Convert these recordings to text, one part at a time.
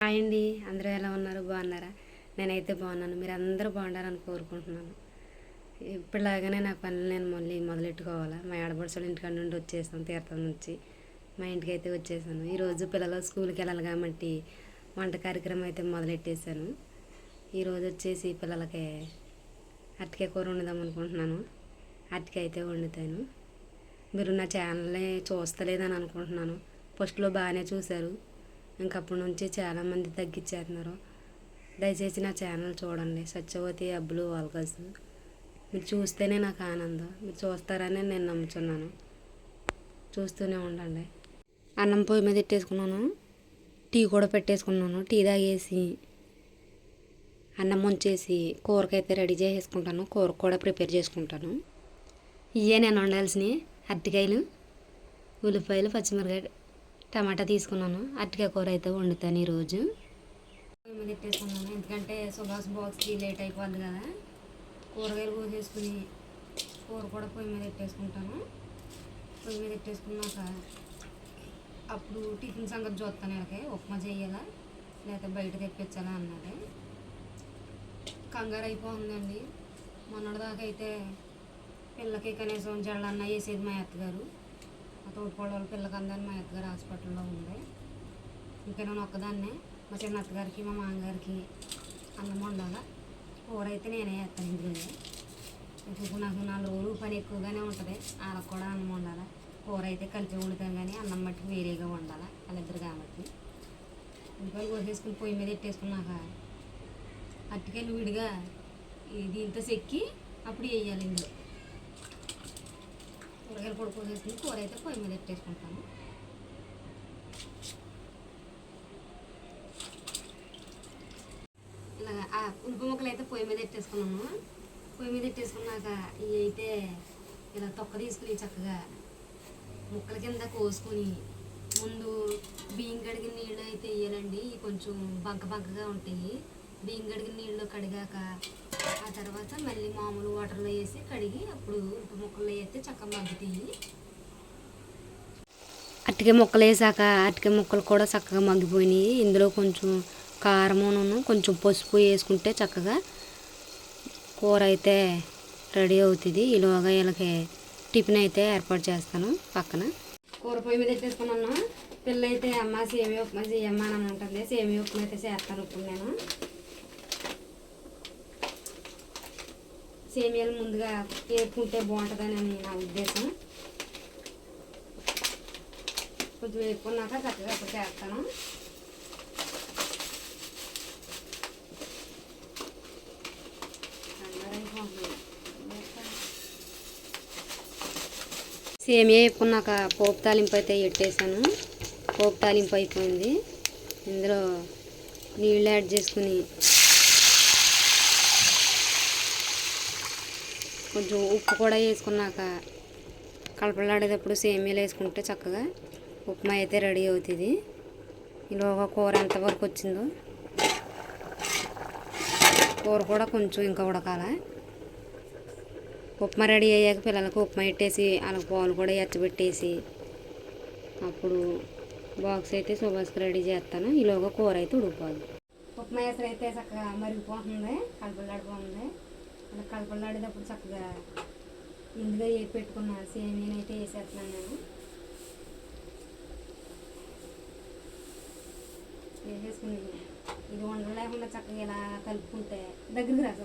Hi అండి. అందరూ ఎలా ఉన్నారు? బాగున్నారా? నేనైతే బాగున్నాను. మీరు అందరూ బాగుండాలని కోరుకుంటున్నాను. ఇప్పటిలాగానే నా పనులు నేను మళ్ళీ మొదలెట్టుకోవాలా? మా ఆడపడుచుల ఇంటికాడ నుండి వచ్చేసాను తీర్థం నుంచి. మా ఇంటికి అయితే వచ్చేసాను. ఈరోజు పిల్లలు స్కూల్కి వెళ్ళాలి కాబట్టి వంట కార్యక్రమం అయితే మొదలెట్టేశాను. ఈరోజు వచ్చేసి పిల్లలకి అరటికాయ కూర వండుదాం అనుకుంటున్నాను. అరటికాయ అయితే వండుతాను. మీరు నా ఛానల్ని చూస్తలేదని అనుకుంటున్నాను. ఫస్ట్లో బాగానే చూశారు. ఇంకప్పటి నుంచి చాలామంది తగ్గించేస్తున్నారు దయచేసి నా ఛానల్ చూడండి. సత్యవతి అబ్బులు వాల్కస్ మీరు చూస్తేనే నాకు ఆనందం. మీరు చూస్తారని నేను నమ్ముతున్నాను చూస్తూనే ఉండండి. అన్నం పొయ్యి మీద పెట్టేసుకున్నాను టీ కూడా పెట్టేసుకున్నాను. టీ తాగేసి అన్నం ముంచేసి కూరకైతే రెడీ చేసేసుకుంటాను. కూర కూడా ప్రిపేర్ చేసుకుంటాను. ఇవే నేను వండాల్సినవి అరటికాయలు ఉల్లిపాయలు పచ్చిమిరకాయ టమాటా తీసుకున్నాను. అరటికాయ కూర అయితే వండుతాను ఈరోజు. పొయ్యి మీద పెట్టేసుకున్నాను ఎందుకంటే సుభాష్ బాక్స్కి లేట్ అయిపోద్ది కదా. కూరగాయలు కోసేసుకుని కూర కూడా పొయ్యి మీద పెట్టేసుకుంటాను. పొయ్యి మీద పెట్టేసుకున్నాక అప్పుడు టిఫిన్ సంగతి చూస్తాను వీళ్ళకి. ఉప్మా చేయాలా లేకపోతే బయట తెప్పించాలా అన్నది. కంగారు అయిపోతుందండి. మొన్నటిదాకా అయితే పిల్లకి కనీసం జళ్ళన్న వేసేది మా అత్తగారు. మా తోటికోళ్ళ వాళ్ళ మా అత్తగారు హాస్పిటల్లో ఉంది. ఇంకా నేను ఒక్కదాన్నే. మా చిన్న అత్తగారికి మా మామగారికి అన్నం వండాలా? కూర అయితే నేనే వేస్తాను ఇంట్లో ఇప్పుడు నాకు నాలుగు రోజులు పని ఎక్కువగానే ఉంటుంది. వాళ్ళకి కూడా అన్నం వండాలి? కూర అయితే కలిపి వండుతాం కానీ అన్నం మట్టుకు వేరేగా వండాలి? వాళ్ళిద్దరు కాబట్టి. ఉల్లిపాయలు కోసేసుకుని పొయ్యి మీద పెట్టేసుకున్నాక అరటికాయలు విడిగా దీంతో చెక్కి అప్పుడు వేయాలి ఇందులో. కూరగాయలు పొడి కోసేసుకుని కూర అయితే పొయ్యి మీద పెట్టేసుకుంటాను ఇలాగ ఆ ఉల్లిపి ముక్కలు అయితే పొయ్యి మీద పెట్టేసుకున్నాము పొయ్యి మీద పెట్టేసుకున్నాక ఇవి అయితే ఇలా తొక్క తీసుకుని చక్కగా ముక్కల కింద కోసుకొని ముందు బియ్యం కడిగిన నీళ్ళు అయితే వేయాలండి. ఇవి కొంచెం బంక బంకగా ఉంటాయి. బియ్యం కడిగిన నీళ్ళు కడిగాక ఆ తర్వాత మళ్ళీ మామూలు వాటర్లో వేసి కడిగి అప్పుడు ఉప్పు ముక్కలు వేస్తే చక్కగా మగ్గుతాయి. అట్టికే ముక్కలు వేసాక అట్టికే ముక్కలు కూడా చక్కగా మగ్గిపోయినాయి. ఇందులో కొంచెం కారమును కొంచెం పసుపు వేసుకుంటే చక్కగా కూర అయితే రెడీ అవుతుంది. ఈలోగా వీళ్ళకి టిఫిన్ అయితే ఏర్పాటు చేస్తాను పక్కన. కూర పొయ్యి మీద పెట్టేసుకున్నాను. పిల్ల అయితే అమ్మ సేమియా ఉప్మా చేయమ్మా అని ఉంటుంది సేమియా ఉప్మా అయితే చేస్తాను ఇప్పుడు నేను సేమియాలు ముందుగా వేపుకుంటే బాగుంటుందని నా ఉద్దేశం. కొంచెం వేపుకున్నాక చక్కగా అప్పుడు చేస్తాను. సేమియా వేపుకున్నాక పోపు తాలింపు అయితే ఎట్టేసాను. పోపు తాలింపు అయిపోయింది. ఇందులో నీళ్ళు యాడ్ చేసుకుని కొంచెం ఉప్పు కూడా వేసుకున్నాక కలపలాడేటప్పుడు సేమియాలు వేసుకుంటే చక్కగా ఉప్మా అయితే రెడీ అవుతుంది. ఈలోగా కూర ఎంతవరకు వచ్చిందో కూర కూడా కొంచెం ఇంకా ఉడకాల. ఉప్మా రెడీ అయ్యాక పిల్లలకు ఉప్మా పెట్టేసి వాళ్ళకి పాలు కూడా ఎచ్చబెట్టేసి అప్పుడు బాక్స్ అయితే సుభాష్కి రెడీ చేస్తాను. ఈలోగా కూర అయితే ఉడికిపోద్ది ఉప్మా ఎసరు అయితే చక్కగా మరిగిపోతుంది కలపలాడిపోతుంది. అలా కలపలాడేటప్పుడు చక్కగా ఇందులో ఏ పెట్టుకున్న సేమియాని అయితే వేసేస్తున్నాను నేను. వేసేసుకుని ఇది వండలేకుండా చక్కగా ఇలా కలుపుకుంటే దగ్గరికి రాసే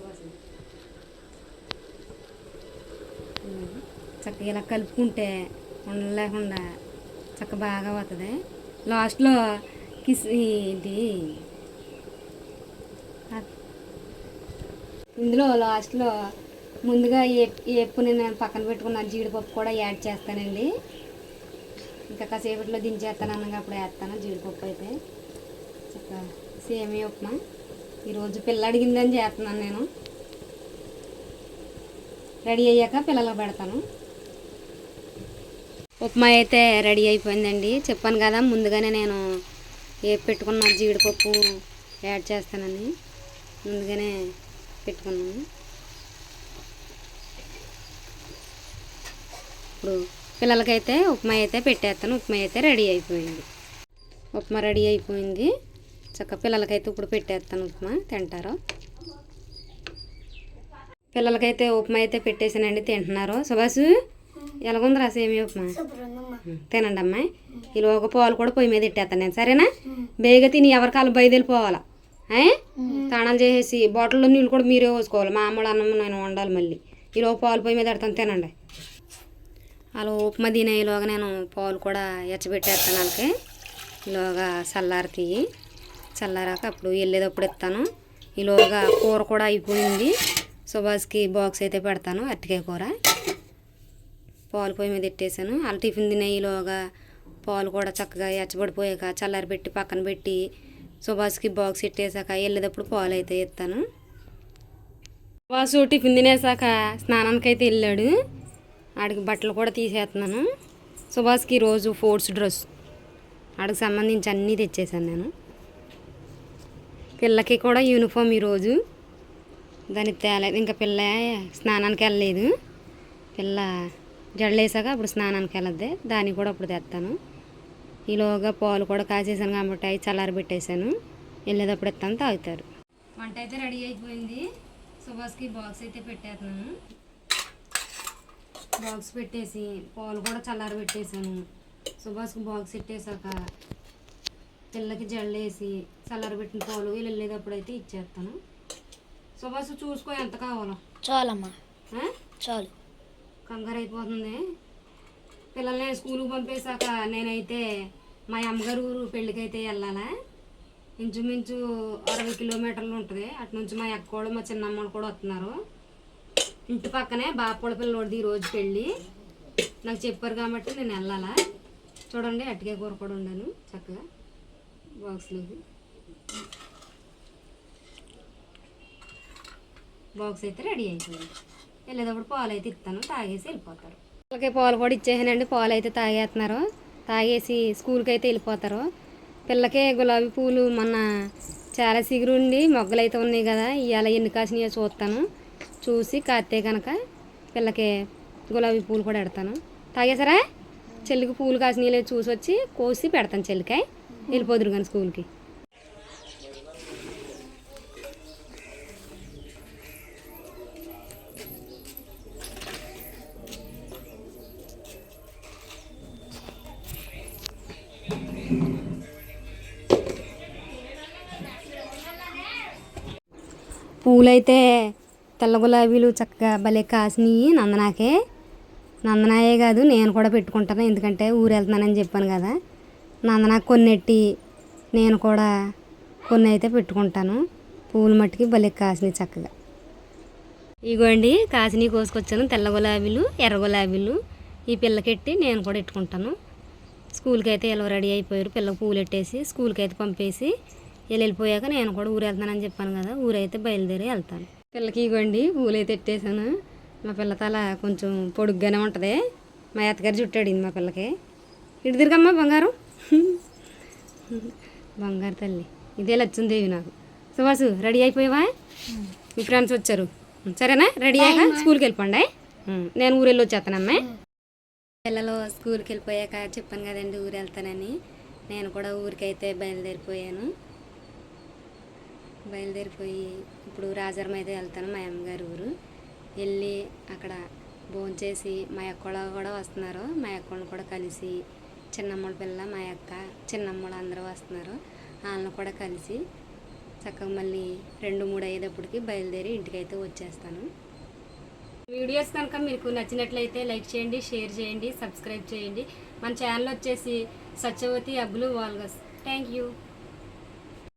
చక్కగా ఇలా కలుపుకుంటే ఉండలేకుండా చక్క బాగా అవుతుంది లాస్ట్లో కిస్ ఇది ఇందులో లాస్ట్లో ముందుగా ఏ నేను పక్కన పెట్టుకున్న జీడిపప్పు కూడా యాడ్ చేస్తానండి. ఇంకా కాసేపట్లో దించేస్తాను అనగా అప్పుడు వేస్తాను జీడిపప్పు అయితే. చక్క సేమియా ఉప్మా. ఈరోజు పిల్ల అడిగిందని చేస్తున్నాను నేను. రెడీ అయ్యాక పిల్లలకు పెడతాను. ఉప్మా అయితే రెడీ అయిపోయిందండి. చెప్పాను కదా ముందుగానే నేను ఏ పెట్టుకున్న జీడిపప్పు యాడ్ చేస్తానని. ముందుగానే పెట్టుకున్నాను ఇప్పుడు పిల్లలకైతే ఉప్మా అయితే పెట్టేస్తాను. ఉప్మా అయితే రెడీ అయిపోయింది. ఉప్మా రెడీ అయిపోయింది. చక్క పిల్లలకైతే ఇప్పుడు పెట్టేస్తాను ఉప్మా. తింటారు? పిల్లలకైతే ఉప్మా అయితే పెట్టేసానండి తింటున్నారు. సుభాష్ ఎలాగుందిరా సేమి ఉప్మా? తినండి అమ్మాయి ఈలోగా పాలు కూడా పొయ్యి మీద ఇట్టేస్తాను నేను. సరేనా? బేగా తిని ఎవరి కాలం బయలుదేరిపోవాలా? ఏ? చేసేసి బాటిల్లో నీళ్ళు కూడా మీరే పోసుకోవాలి. మా అమ్మడు అన్నం నేను వండాలి మళ్ళీ. ఈలో పాలు పొయ్యి మీద పెడతాను తినండి. అలా ఉప్మా తినేలోగా నేను పాలు కూడా ఎచ్చబెట్టేస్తాను వాళ్ళకి. ఈలోగా చల్లారి చల్లారాక అప్పుడు వెళ్ళేటప్పుడు ఇస్తాను. ఈలోగా కూర కూడా అయిపోయింది. సుభాష్కి బాక్స్ అయితే పెడతాను అరటికాయ కూర. పాలు పొయ్యి మీద పెట్టేశాను. వాళ్ళు టిఫిన్ తినేలోగా పాలు కూడా చక్కగా ఎచ్చబడిపోయాక చల్లారి పెట్టి పక్కన పెట్టి సుభాష్కి బాక్స్ పెట్టేశాక వెళ్ళేటప్పుడు పాలు అయితే ఎత్తాను సుభాష్ టిఫిన్ తినేసాక స్నానానికి అయితే వెళ్ళాడు. ఆడికి బట్టలు కూడా తీసేస్తున్నాను. సుభాష్కి రోజు ఫోర్స్ డ్రెస్ ఆడికి సంబంధించి అన్నీ తెచ్చేసాను నేను. పిల్లకి కూడా యూనిఫామ్ ఈరోజు. దానికి తేలేదు ఇంకా పిల్ల స్నానానికి వెళ్ళలేదు. పిల్ల జడలేసాక అప్పుడు స్నానానికి వెళ్ళద్దే దానికి కూడా అప్పుడు తెస్తాను. ఈలోగా పాలు కూడా కాసేసాను కాబట్టి అవి చల్లారి పెట్టేశాను. వెళ్ళేటప్పుడు ఎత్తాను తాగుతారు. వంట అయితే రెడీ అయిపోయింది. సుభాష్కి బాక్స్ అయితే పెట్టేస్తున్నాను. బాక్స్ పెట్టేసి పాలు కూడా చల్లారి పెట్టేశాను. సుభాష్కి బాక్స్ పెట్టేశాక పిల్లకి జల్లేసి చల్లారి పెట్టిన పాలు వీళ్ళు వెళ్ళేటప్పుడు అయితే ఇచ్చేస్తాను. సుభాష్ చూసుకో ఎంత కావాలో. చాలమ్మా? చాలు. కంగారు అయిపోతుంది. పిల్లల్ని స్కూల్కి పంపేశాక నేనైతే మా అమ్మగారు ఊరు పెళ్ళికైతే వెళ్ళాలా? ఇంచుమించు అరవై కిలోమీటర్లు ఉంటుంది. అటు నుంచి మా అక్క కూడా మా చిన్నమ్మలు కూడా వస్తున్నారు. ఇంటి పక్కనే బాపొడ పిల్లోడిది ఈరోజు పెళ్ళి. నాకు చెప్పారు కాబట్టి నేను వెళ్ళాలా? చూడండి అట్టికాయ కూర కూడా ఉండాను చక్కగా. బాక్స్లోకి బాక్స్ అయితే రెడీ అయిపోయింది. వెళ్ళేటప్పుడు పాలు అయితే ఇస్తాను తాగేసి వెళ్ళిపోతారు. వాళ్ళకి పాలు కూడా ఇచ్చేసానండి. పాలు అయితే తాగేస్తున్నారు. తాగేసి స్కూల్కి అయితే వెళ్ళిపోతారు. పిల్లకే గులాబీ పూలు మొన్న చాలా సిగురుండి మొగ్గలు అయితే ఉన్నాయి కదా. ఇవాళ ఎన్ని కాసినాయో చూస్తాను. చూసి కాస్తే కనుక పిల్లకి గులాబీ పూలు కూడా పెడతాను. తాగేసారా చెల్లికి పూలు కాసినాయో లేదో చూసి వచ్చి కోసి పెడతాను చెల్లికాయ వెళ్ళిపోదురు కానీ స్కూల్కి. పూలైతే తెల్ల గులాబీలు చక్కగా భలే కాసినాయి నందనాకే. నందనాయే కాదు నేను కూడా పెట్టుకుంటాను. ఎందుకంటే ఊరు వెళ్తున్నానని చెప్పాను కదా. నందనాకు కొన్నెట్టి నేను కూడా కొన్ని అయితే పెట్టుకుంటాను. పూలు మట్టికి భలే కాసినాయి చక్కగా. ఇగోండి కాసినవి కోసుకొచ్చాను. తెల్ల గులాబీలు ఎర్ర గులాబీలు ఈ పిల్లకెట్టి నేను కూడా పెట్టుకుంటాను. స్కూల్కి అయితే ఇలా రెడీ అయిపోయారు. పిల్లకి పూలు పెట్టేసి స్కూల్కి అయితే పంపేసి వీళ్ళు వెళ్ళిపోయాక నేను కూడా ఊరు వెళ్తానని చెప్పాను కదా ఊరైతే బయలుదేరి వెళ్తాను. పిల్లకి ఇవ్వండి పూలు అయితే పెట్టేశాను మా పిల్ల తల కొంచెం పొడుగ్గానే ఉంటుంది. మా అత్తగారు చుట్టాడింది మా పిల్లకి. ఇటు తిరగమ్మా బంగారం. బంగారు తల్లి ఇదే లచ్చుందేవి నాకు. సుభాసు రెడీ అయిపోయావా? మీ ఫ్రెండ్స్ వచ్చారు. సరేనా? రెడీ అయ్యాక స్కూల్కి వెళ్ళిపోండి. నేను ఊరు వెళ్ళి వచ్చేస్తానమ్మా. పిల్లలు స్కూల్కి వెళ్ళిపోయాక చెప్పాను కదండి ఊరు వెళ్తానని. నేను కూడా ఊరికైతే బయలుదేరిపోయాను. బయలుదేరిపోయి ఇప్పుడు రాజారం అయితే వెళ్తాను మా అమ్మగారి ఊరు. వెళ్ళి అక్కడ భోంచేసి మా అక్క కూడా వస్తున్నారు. మా అక్కను కూడా కలిసి చిన్నమ్మల పిల్ల మా అక్క చిన్నమ్మలు అందరూ వస్తున్నారు. వాళ్ళని కూడా కలిసి చక్కగా మళ్ళీ రెండు మూడు అయ్యేటప్పటికి బయలుదేరి ఇంటికైతే వచ్చేస్తాను. వీడియోస్ కనుక మీకు నచ్చినట్లయితే లైక్ చేయండి షేర్ చేయండి సబ్స్క్రైబ్ చేయండి. మన ఛానల్ వచ్చేసి Satyavathi Abbulu vlogs. Thank you.